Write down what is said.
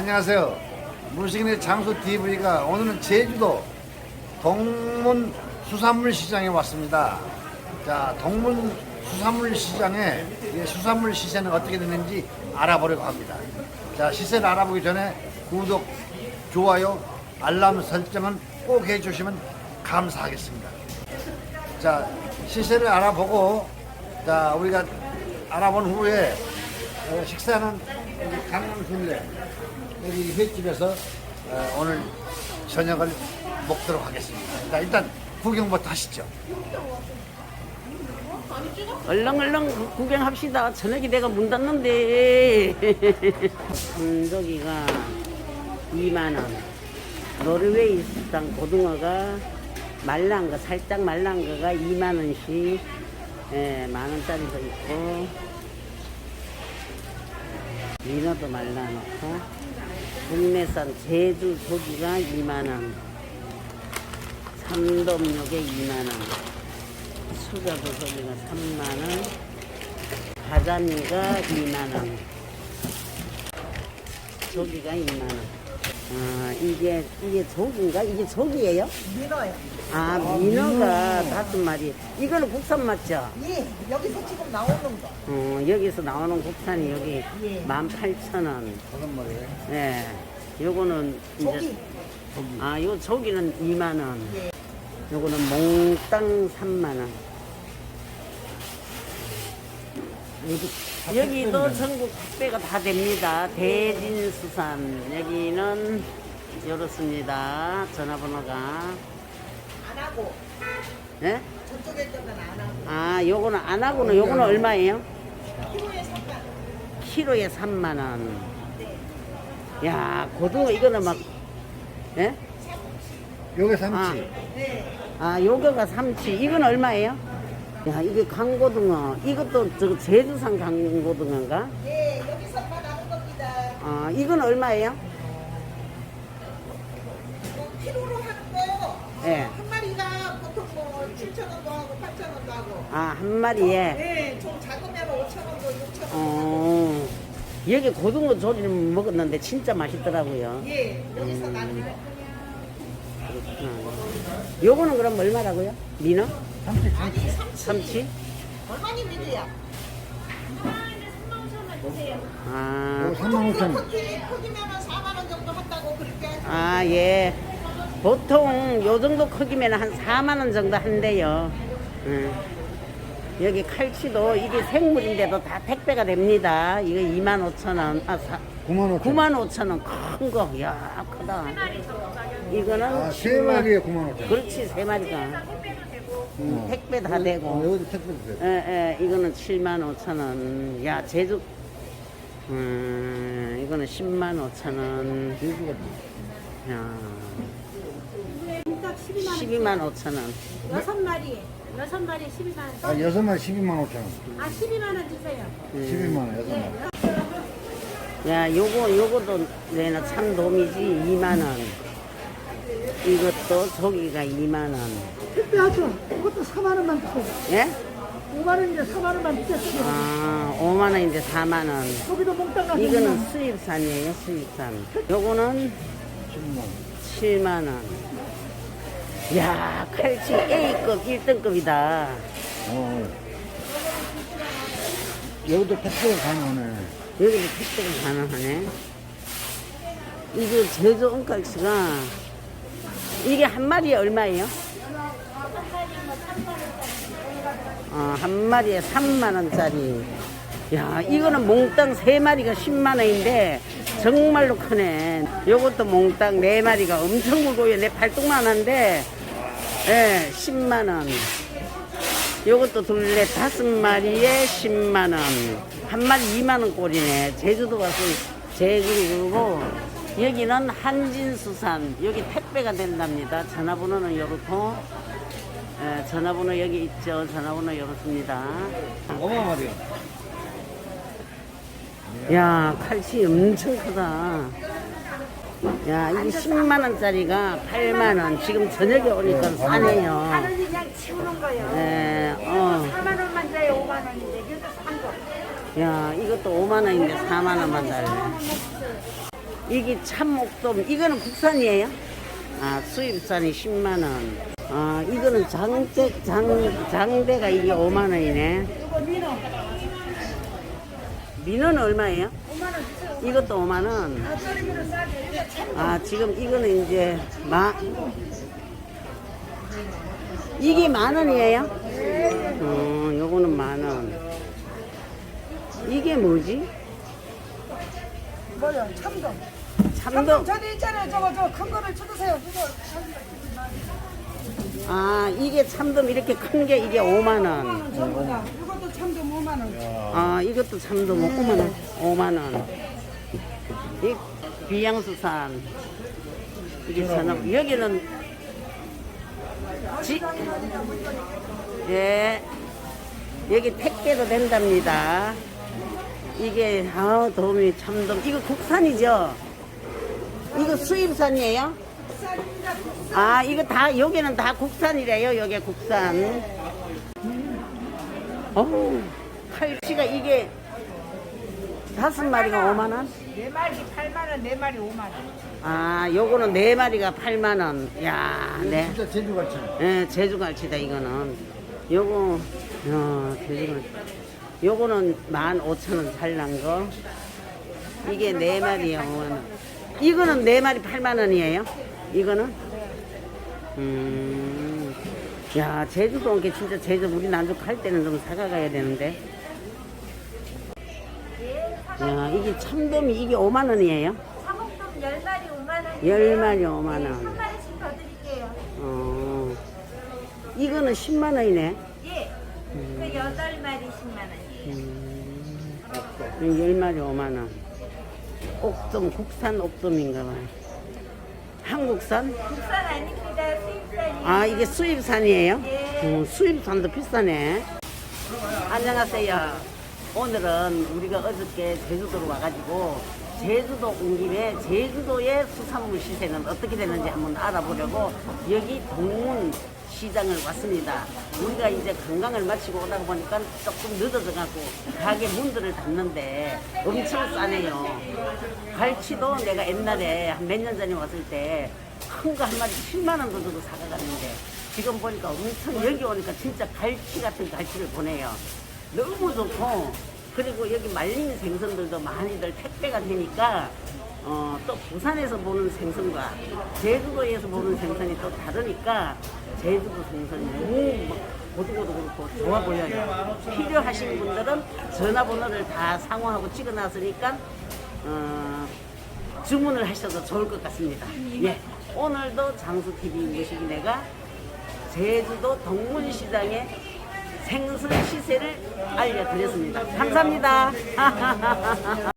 안녕하세요. 무식인의 장수 TV가 오늘은 제주도 동문 수산물 시장에 왔습니다. 자, 동문 수산물 시장에 이 수산물 시세는 어떻게 되는지 알아보려고 합니다. 자, 시세를 알아보기 전에 구독, 좋아요, 알람 설정은 꼭 해주시면 감사하겠습니다. 자, 시세를 알아보고, 자, 우리가 알아본 후에 어, 식사는 여기 강남 순례 여기 횟집에서 어, 오늘 저녁을 먹도록 하겠습니다. 자, 일단 구경부터 하시죠. 얼렁 얼렁 구경합시다. 저녁이 내가 문 닫는데. 건더기가 2만 원. 노르웨이 수산 고등어가 말란 거, 살짝 말란 거가 2만 원씩, 예, 만 원짜리도 있고, 민어도 말라놓고, 국내산 제주 조기가 2만원. 삼돔육에 2만원. 수저도 소리가 3만원, 가자미가 2만원, 조기가 2만원. 아, 이게, 이게 조기인가? 이게 조기예요? 민어요. 아, 민어가 다섯 마리. 이거는 국산 맞죠? 예, 여기서 지금 나오는 거. 어, 여기서 나오는 국산이 여기 예. 18,000원. 다섯 마리에 예. 요거는 조기. 이제, 아, 요 조기는 2만원. 예. 요거는 몽땅 3만원. 여기도 전국 택배가 다 됩니다. 대진수산. 여기는 이렇습니다. 전화번호가. 안 하고 예? 저쪽에 거는 안 하고. 아, 요거는 안 하고는 요거는 얼마예요? 키로에 3만 키로에 3만 원. 야, 고등어 이거는 막, 예? 요게 삼치. 네. 아, 요거가 삼치. 이건 얼마예요? 야, 이게 강고등어. 이것도 저 제주산 강고등어인가? 예, 여기서만 나온 겁니다. 아, 이건 얼마예요? 뭐 키로로 하는 거. 예. 한 마리가 보통 뭐 7,000원도 하고 8,000원도 하고. 아, 한 마리에. 네, 좀 작으면 5,000원도 6,000원. 어, 여기 고등어 조림 먹었는데 진짜 맛있더라고요. 예, 여기서 나는 거. 그렇구나. 요거는 그럼 얼마라고요? 민어? 삼치, 아니, 삼치. 삼치? 얼마니 미드야? 아, 요거 3만 5천 원. 크기, 크기면은 4만 원 정도 한다고 그렇게. 아, 예. 보통 요 정도 크기면 한 4만 원 정도 한대요. 응. 여기 칼치도 이게 생물인데도 다 택배가 됩니다. 이거 2만 5천 원, 아, 4, 9만 5천 9만 5천 원. 큰 거. 야, 크다. 이거는 아, 세 10만 마리에 9만 5천 원. 그렇지, 세 마리가. 음, 택배 다 어, 되고. 여기도 택배도. 예, 예, 이거는 7만 5천 원. 야, 제주, 음, 이거는 10만 5천 원. 제주가 야, 딱 12만 12만 5천 원. 여섯 마리 여섯 마리 12만 원. 아, 여섯 마리 12만 5천 원. 아 12만 원 주세요. 12만 원, 여섯 마리. 야, 요거, 요거도 내나 참돔이지, 2만 원. 이것도 조기가 2만 원. 택배하죠. 이것도 4만 원만 주세요. 예? 5만 원인데 4만 원만 주세요. 아, 5만 원인데 4만 원. 거기도 몽땅 가서 이거는 수입산이에요, 수입산. 요거는 10만 원. 7만 원. 야, 칼치 A급 1등급이다. 어. 여기도 택배가 가능하네. 여기도 택배가 가능하네. 이거 제주 온칼치가 이게 한 마리에 얼마예요? 어, 한 마리에 3만 원짜리. 야, 이거는 몽땅 세 마리가 10만 원인데 정말로 크네. 요것도 몽땅 네 마리가 엄청 무거워요. 내 발톱만 한데, 예, 10만 원. 요것도 둘레 다섯 마리에 10만 원. 한 마리 2만 원 꼴이네. 제주도 가서 제주고 여기는 한진수산. 여기 택배가 된답니다. 전화번호는 요렇고 예, 전화번호 여기 있죠. 전화번호 요렇습니다. 5만 마리요. 야, 칼치 엄청 크다. 야, 이게 10만 원짜리가 8만 원. 지금 저녁에 오니까 싸네요. 하는 그냥 치우는 거예요. 예, 어. 4만 원만 줘요. 5만 원인데 그래서 산 거. 야, 이것도 5만 원인데 4만 원만 달래. 이게 참옥돔 이거는 국산이에요? 아 수입산이 10만 원. 아 이거는 장대 장 장대가 이게 5만 원이네. 민어는 얼마예요? 5만 원 주세요. 이것도 5만 원. 아, 지금 이거는 이제 마 이게 만 원이에요? 어 요거는 만 원. 이게 뭐지? 뭐요? 참돔. 참돔. 저도 있잖아요. 저거 저 큰 거를 쳐주세요. 그거. 아 이게 참돔 이렇게 큰 게 이게 5만 원. 전부 다. 이것도 참돔 5만 원. 아 이것도 참돔 5만 원. 5만 원. 이 비양수산. 이게 전업 여기는 지 예. 여기 택배도 된답니다. 이게 아 도미 참돔 이거 국산이죠? 이거 수입산이에요? 아 이거 다 여기는 다 국산이래요. 여기 국산. 어우 칼치가 이게 다섯 마리가 5만 원? 네 마리 8만 원, 네 마리 5만 원. 아 요거는 네 마리가 8만 원. 야 네. 진짜 제주 같이. 예, 제주 갈치다 이거는. 요거 어 제주 갈치. 요거는 15,000원 살난 거. 이게 네 마리에 5만 원. 이거는 네 마리 8만 원이에요? 이거는? 음. 야, 제주도 온 게 진짜 제주 우리 난죽 할 때는 좀 사가가야 되는데. 야, 이게 참돔이 이게 5만 원이에요? 사목돔 10마리 5만 원. 10마리 5만 원. 3마리씩 더 드릴게요. 어. 이거는 10만 원이네. 예. 그 8마리 10만 원이에요. 음, 열 마리 5만 원. 옥돔 국산 옥돔인가 봐요. 한국산? 국산 아닙니다. 수입산이에요. 아 이게 수입산이에요? 예. 어, 수입산도 비싸네. 안녕하세요. 오늘은 우리가 어저께 제주도로 와가지고 제주도 온 김에 제주도의 수산물 시세는 어떻게 되는지 한번 알아보려고 여기 동문 시장을 왔습니다. 우리가 이제 관광을 마치고 오다 보니까 조금 늦어져 갖고 가게 문들을 닫는데 엄청 싸네요. 갈치도 내가 옛날에 한 몇 년 전에 왔을 때 큰 거 한 마리 7만 원 주고 사가갔는데 지금 보니까 엄청 여기 오니까 진짜 갈치 같은 갈치를 보내요. 너무 좋고 그리고 여기 말린 생선들도 많이들 택배가 되니까 어, 또 부산에서 보는 생선과 제주도에서 보는 생선이 또 다르니까 제주도 생선이 너무 막 고두고두 그렇고 좋아 보여요. 필요하신 분들은 전화번호를 다 상호하고 찍어놨으니까 어, 주문을 하셔도 좋을 것 같습니다. 예. 오늘도 장수TV 무식이 내가 제주도 동문시장의 생선 시세를 알려드렸습니다. 감사합니다.